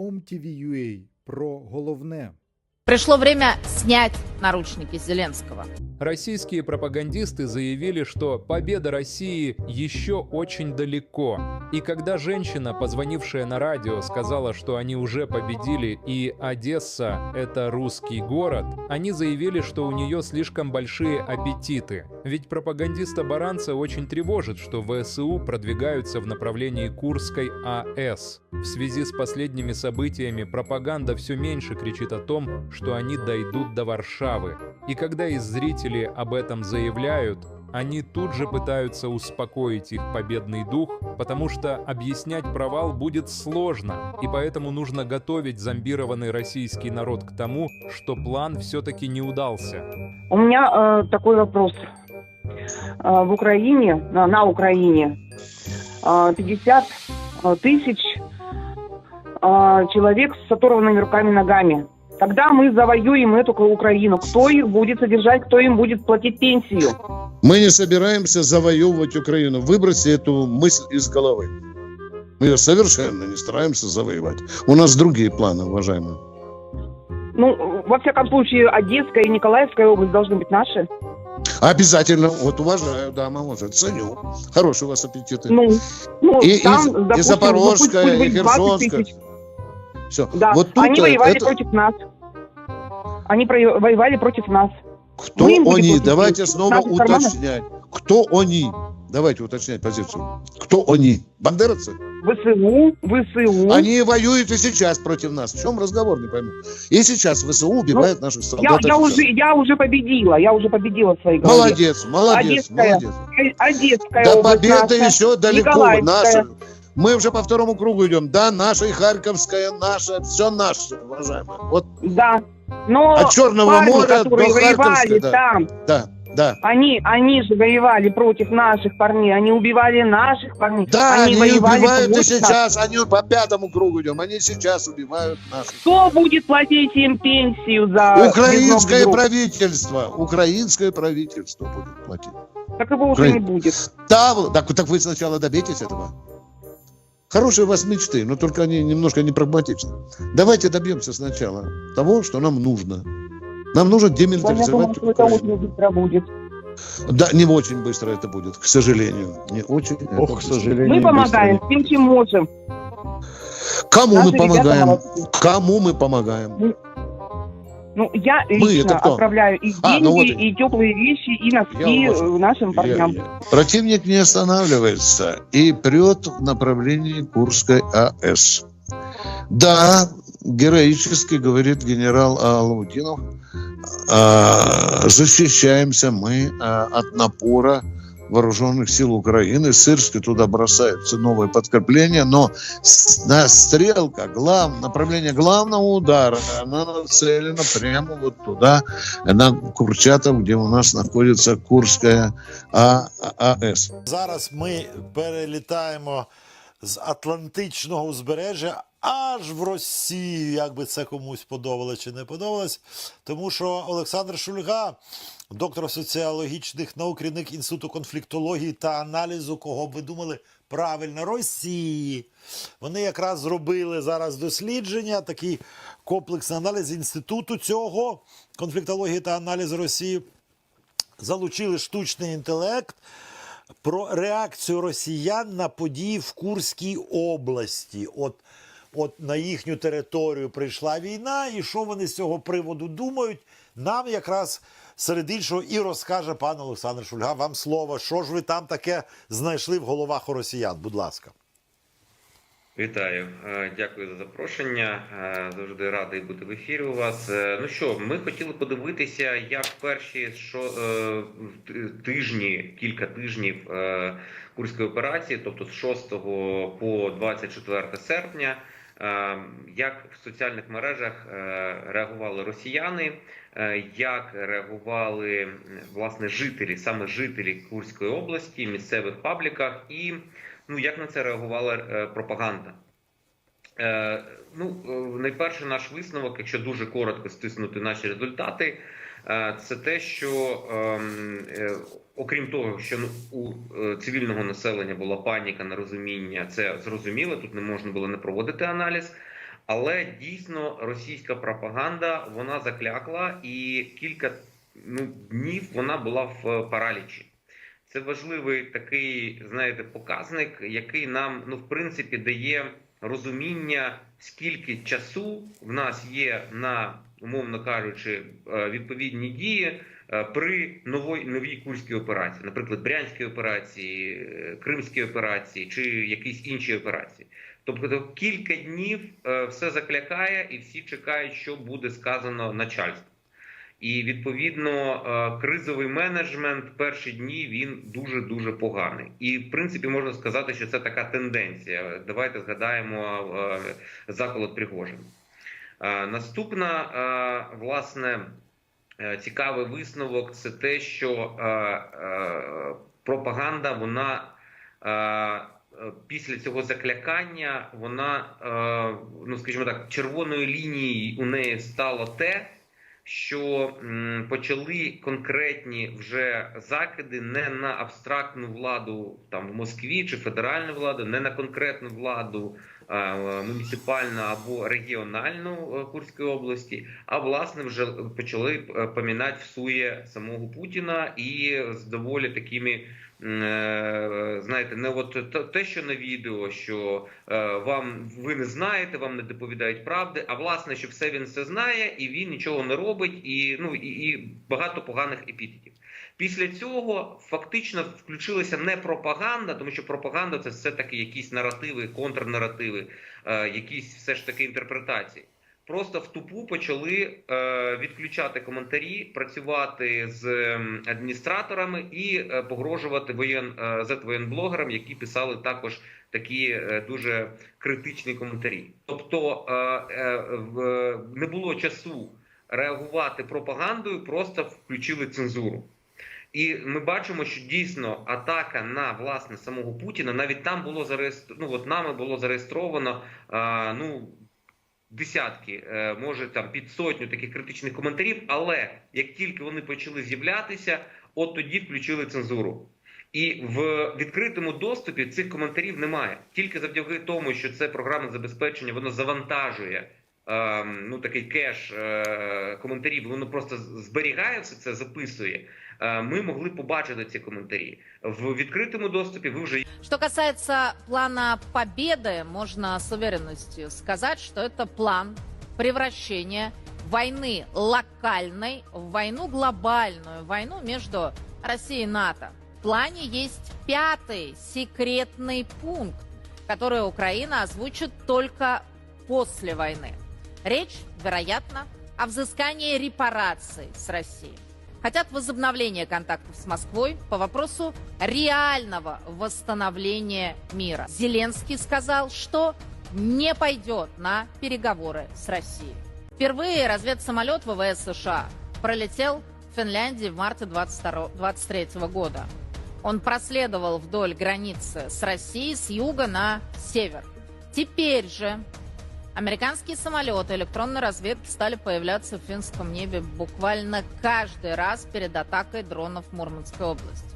OMTV.ua про головне. Прийшло время снять наручники Зеленского. Российские пропагандисты заявили, что победа России еще очень далеко. И когда женщина, позвонившая на радио, сказала, что они уже победили и Одесса — это русский город, они заявили, что у нее слишком большие аппетиты. Ведь пропагандиста Баранца очень тревожит, что ВСУ продвигаются в направлении Курской АЭС. В связи с последними событиями пропаганда все меньше кричит о том, что они дойдут до Варшавы. И когда из зрителей об этом заявляют, они тут же пытаются успокоить их победный дух, потому что объяснять провал будет сложно, и поэтому нужно готовить зомбированный российский народ к тому, что план все-таки не удался. У меня э, такой вопрос. Э, в Украине, на, на Украине, э, 50 э, тысяч э, человек с оторванными руками и ногами. Когда мы завоюем эту Украину, кто их будет содержать, кто им будет платить пенсию? Мы не собираемся завоевывать Украину. Выбросьте эту мысль из головы. Мы ее совершенно не стараемся завоевать. У нас другие планы, уважаемые. Ну, во всяком случае, Одесская и Николаевская область должны быть наши. Обязательно. Вот уважаю, да, может, ценю. Хорошие у вас аппетиты. Ну, ну И- и- там, и допустим, Запорожская, ну, пусть и будет 20 Херсонская. Все. Да, Вот тут они э, воевали это- против нас. Они воевали против нас. Кто Мы они? Давайте снова уточнять. Кто они? Давайте уточнять позицию. Кто они? Бандеровцы? ВСУ, ВСУ. Они воюют и сейчас против нас. В чем разговор, не пойму. И сейчас ВСУ убивает наших я, солдат. я, офицеров. уже, я уже победила, я уже победила в своей голове. Молодец, молодец, Одесская. молодец. Э, Одесская До победы наша, еще далеко. Наша. Мы уже по второму кругу идем. Да, наша и Харьковская, наша, все наше, уважаемые. Вот Да. Но от Черного парни, моря которые до воевали. Да, там, да, да. они, они же воевали против наших парней, они убивали наших парней. Да, они, воевали убивают и сейчас. Они по пятому кругу идем. Они сейчас убивают наших. Кто будет платить им пенсию за... Украинское правительство. Украинское правительство будет платить. Так его уже Украин- не будет. Да, так, так вы сначала добейтесь этого. Хорошие у вас мечты, но только они немножко не прагматичны. Давайте добьемся сначала того, что нам нужно. Нам нужно Я демилитаризовать думаю, что это Украину. очень быстро будет. Да, не очень быстро это будет, к сожалению. Не очень. это Ох, к сожалению. Мы не помогаем тем, чем можем. Кому Наши мы помогаем? молодцы. Кому мы помогаем? Ну, я Мы лично отправляю и А, деньги, ну вот. и теплые вещи, и носки Я нашим парням. Я- я- Противник не останавливается и прет в направлении Курской АЭС. Да, героически говорит генерал Алаудинов, а, защищаемся мы а, от напора вооруженных сил Украины. Сырски туда бросаются новые подкрепления, но с- на стрелка, глав, направление главного удара, она нацелена прямо вот туда, на Курчатов, где у нас находится Курская А- А- АЭС. Зараз ми перелітаємо з Атлантичного узбережжя аж в Росію, як би це комусь подобалось чи не подобалось. Тому що Олександр Шульга, доктор соціологічних наук, керівник інституту конфліктології та аналізу, кого б ви думали, правильно, Росії. Вони якраз зробили зараз дослідження, такий комплексний аналіз інституту цього конфліктології та аналізу Росії. Залучили штучний інтелект про реакцію росіян на події в Курській області. От, от на їхню територію прийшла війна, і що вони з цього приводу думають, нам якраз серед іншого і розкаже пан Олександр Шульга. Вам слово, що ж ви там таке знайшли в головах у росіян? Будь ласка. Вітаю, Е, дякую за запрошення. Е, Завжди радий бути в ефірі у вас. Е, Ну що, ми хотіли подивитися, як перші що, тижні, кілька тижнів курської операції, тобто з 6 по 24 серпня, як в соціальних мережах е, реагували росіяни, е, як реагували власне жителі, саме жителі Курської області, місцевих пабліках і ну як на це реагувала е, пропаганда. Ну, найперше наш висновок, якщо дуже коротко стиснути наші результати, це те, що ем, е, окрім того, що ну, у е, цивільного населення була паніка, нерозуміння, це зрозуміло, тут не можна було не проводити аналіз. Але дійсно російська пропаганда вона заклякла, і кілька ну, днів вона була в паралічі. Це важливий такий, знаєте, показник, який нам, ну, в принципі, дає розуміння, скільки часу в нас є на, умовно кажучи, е, відповідні дії е, при новій новій курській операції, наприклад, Брянській операції, е, Кримській операції чи якісь інші операції. Тобто кілька днів все заклякає, і всі чекають, що буде сказано начальству. І відповідно е, кризовий менеджмент перші дні він дуже дуже поганий. І в принципі можна сказати, що це така тенденція. Давайте згадаємо е, заколот Пригожин. Е, Наступна власне цікавий висновок це те, що пропаганда вона. Після цього заклякання вона, ну скажімо так, червоною лінією у неї стало те, що почали конкретні вже закиди не на абстрактну владу там в Москві чи федеральну владу, не на конкретну владу муніципальну або регіональну е, Курської області, а власне вже почали е, помінати в сує самого Путіна і з доволі такими. М, е, Знаєте, не от те- що на відео, що е, вам ви не знаєте, вам не доповідають правди, а власне, що все він все знає, і він нічого не робить, і ну і, і багато поганих епітетів. Після цього фактично включилася не пропаганда, тому що пропаганда це все таки якісь наративи, контрнаративи, е, якісь все ж таки інтерпретації. Просто в тупу почали е, відключати коментарі, працювати з ем, адміністраторами і е, погрожувати воєн е, зет-воєнблогерам, які писали також такі дуже критичні коментарі. Тобто не було часу реагувати пропагандою, просто включили цензуру. І ми бачимо, що дійсно атака на власне самого Путіна навіть там було зареєстровано, ну от нами було зареєстровано ну десятки, е, може там під сотню таких критичних коментарів. Але як тільки вони почали з'являтися, от тоді включили цензуру. І в відкритому доступі цих коментарів немає. Тільки завдяки тому, що це програмне забезпечення, воно завантажує ну такий кеш е, коментарів, воно просто зберігає все це, записує. Е, ми могли побачити ці коментарі в відкритому доступі. Ви вже Что касается плана победы, можно с уверенностью сказать, что это план превращения войны локальной в войну глобальную, войну между Россией и НАТО. В плане есть пятый секретный пункт, который Украина озвучит только после войны. Речь, вероятно, о взыскании репараций с Россией. Хотят возобновления контактов с Москвой по вопросу реального восстановления мира. Зеленский сказал, что не пойдет на переговоры с Россией. Впервые разведсамолет ВВС США пролетел в Финляндии в марте 2023 года. Он проследовал вдоль границы с Россией с юга на север. Теперь же Американские самолеты электронной разведки стали появляться в финском небе буквально каждый раз перед атакой дронов в Мурманской области.